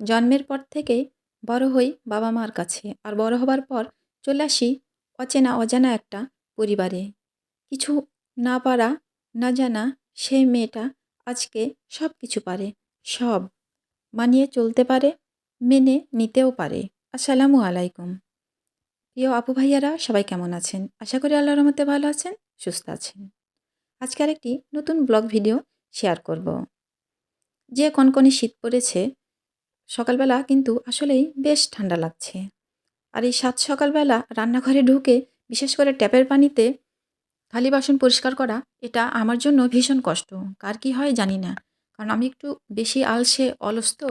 জন্মের পর থেকে বড় হই বাবা মার কাছে। আর বড় হবার পর চলে আসি অচেনা অজানা একটা পরিবারে। কিছু না পারা, না জানা সেই মেয়েটা আজকে সব কিছু পারে, সব মানিয়ে চলতে পারে, মেনে নিতেও পারে। আসসালামু আলাইকুম। প্রিয় আপু ভাইয়ারা, সবাই কেমন আছেন? আশা করি আল্লাহর রহমতে ভালো আছেন, সুস্থ আছেন। আজকে আরেকটি নতুন ব্লগ ভিডিও শেয়ার করব। যে কনকনে শীত পড়েছে সকালবেলা কিন্তু আসলেই বেশ ঠান্ডা লাগছে। আর এই সাত সকালবেলা রান্নাঘরে ঢুকে বিশেষ করে ট্যাপের পানিতে থালি বাসন পরিষ্কার করা, এটা আমার জন্য ভীষণ কষ্ট। কার কি হয় জানি না। কারণ আমি একটু বেশি আলসে অলস তো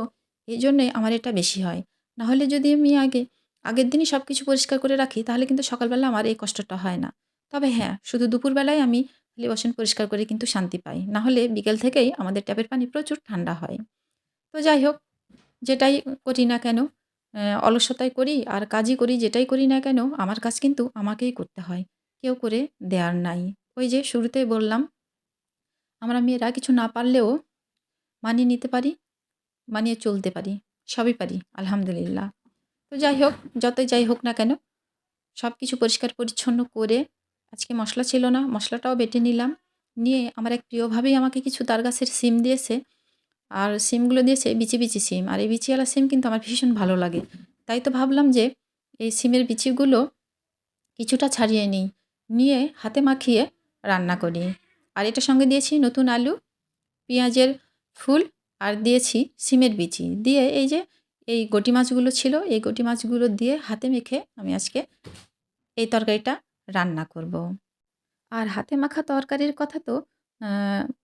এই জন্যে আমার এটা বেশি হয়। নাহলে যদি আমি আগে, আগের দিনই সব কিছু পরিষ্কার করে রাখি, তাহলে কিন্তু সকালবেলা আমার এই কষ্টটা হয় না। তবে হ্যাঁ শুধু দুপুরবেলায় আমি থালি বাসন পরিষ্কার করে কিন্তু শান্তি পাই। নাহলে বিকেল থেকেই আমাদের ট্যাপের পানি প্রচুর ঠান্ডা হয়। তো যাই হোক যেটাই করি না কেন অলসতায় করি আর কাজই করি যেটাই করি না কেন, আমার কাজ কিন্তু আমাকেই করতে হয়। কেউ করে দেওয়ার নাই। ওই যে শুরুতেই বললাম, আমরা মেয়েরা কিছু না পারলেও মানিয়ে নিতে পারি, মানিয়ে চলতে পারি, সবই পারি, আলহামদুলিল্লাহ। তো যাই হোক, যতই যাই হোক না কেন সব কিছু পরিষ্কার পরিচ্ছন্ন করে, আজকে মশলা ছিল না, মশলাটাও বেটে নিলাম। নিয়ে আমার এক প্রিয়ভাবেই আমাকে কিছু তার গাছের সিম দিয়েছে। আর সিমগুলো দিয়েছে বিচি বিচি সিম। আর এই বিচিওয়ালা সিম কিন্তু আমার ভীষণ ভালো লাগে। তাই তো ভাবলাম যে এই সিমের বিচিগুলো কিছুটা ছাড়িয়ে নিই, নিয়ে হাতে মাখিয়ে রান্না করি। আর এটার সঙ্গে দিয়েছি নতুন আলু, পেঁয়াজের ফুল আর দিয়েছি সিমের বিচি। দিয়ে এই যে এই গটি মাছগুলো ছিল, এই গটি মাছগুলো দিয়ে হাতে মেখে আমি আজকে এই তরকারিটা রান্না করব। আর হাতে মাখা তরকারির কথা তো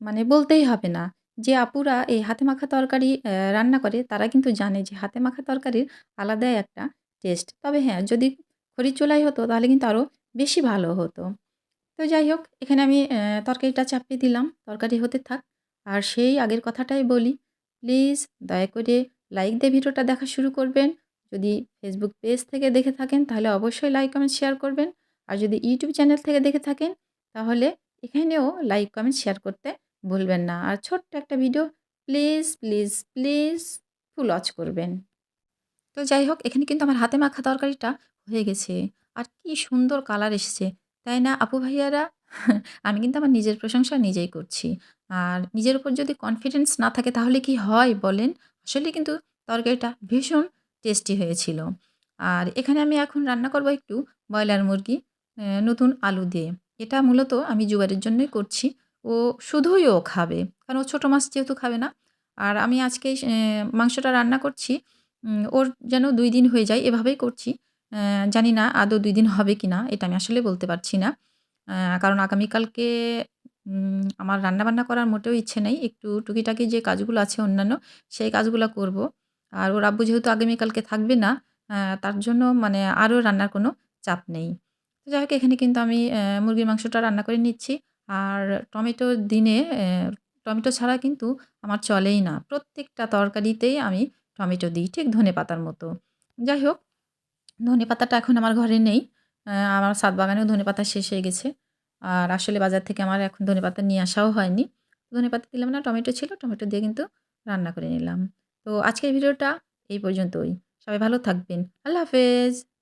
মানে বলতেই হবে না। যে আপুরা এই হাতে মাখা তরকারি রান্না করে তারা কিন্তু জানে যে হাতে মাখা তরকারির আলাদাই একটা টেস্ট। তবে হ্যাঁ যদি খড়ির চোলাই হতো তাহলে কিন্তু আরও বেশি ভালো হতো। তো যাই হোক, এখানে আমি তরকারিটা চাপিয়ে দিলাম, তরকারি হতে থাক। আর সেই আগের কথাটাই বলি, প্লিজ দয়া করে লাইক দিয়ে ভিডিওটা দেখা শুরু করবেন। যদি ফেসবুক পেজ থেকে দেখে থাকেন তাহলে অবশ্যই লাইক, কমেন্ট, শেয়ার করবেন। আর যদি ইউটিউব চ্যানেল থেকে দেখে থাকেন তাহলে এখানেও লাইক, কমেন্ট, শেয়ার করতে ভুলবেন না। আর ছোট্ট একটা video please please please full watch করবেন। তো যাই হোক, এখানে কিন্তু আমার হাতে মাখা তরকারিটা হয়ে গেছে। আর কি সুন্দর কালার এসেছে। তাই না, আপু ভাইয়ারা? আমি কিন্তু আমার নিজের প্রশংসা নিজেই করছি। আর নিজের উপর যদি কনফিডেন্স না থাকে, তাহলে কি হয় বলেন? আসলে কিন্তু তরকারিটা ভীষণ টেস্টি হয়েছিল। আর এখানে আমি এখন রান্না করব একটু ব্রয়লার মুরগি নতুন আলু দিয়ে। এটা মূলত আমি জুয়ারের জন্যই করছি। ও শুধুই ও খাবে। কারণ ও ছোটো মাছ যেহেতু খাবে না। আর আমি আজকে মাংসটা রান্না করছি। ওর যেন দুই দিন হয়ে যায়, এভাবেই করছি। জানি না আদৌ দুই দিন হবে কি না এটা আমি আসলে বলতে পারছি না। কারণ আগামীকালকে আমার রান্নাবান্না করার মোটেও ইচ্ছে নেই। একটু টুকিটাকি যে কাজগুলো আছে অন্যান্য, সেই কাজগুলো করব। আর ওর আব্বু যেহেতু আগামীকালকে থাকবে না তার জন্য মানে আরও রান্নার কোনো চাপ নেই। তো যাই হোক, এখানে কিন্তু আমি মুরগির মাংসটা রান্না করে নিচ্ছি। আর টমেটো দিনে টমেটো ছাড়া কিন্তু আমার চলেই না। প্রত্যেকটা তরকারিতেই আমি টমেটো দিই, ঠিক ধনে পাতার মতো। যাই হোক, ধনে পাতাটা এখন আমার ঘরে নেই। আমার সাত বাগানেও ধনে পাতা শেষ হয়ে গেছে। আর আসলে বাজার থেকে আমার এখন ধনে পাতা নিয়ে আসাও হয়নি। ধনে পাতা দিলাম না, টমেটো ছিল, টমেটো দিয়ে কিন্তু রান্না করে নিলাম। তো আজকের ভিডিওটা এই পর্যন্তই। সবাই ভালো থাকবেন। আল্লাহ হাফেজ।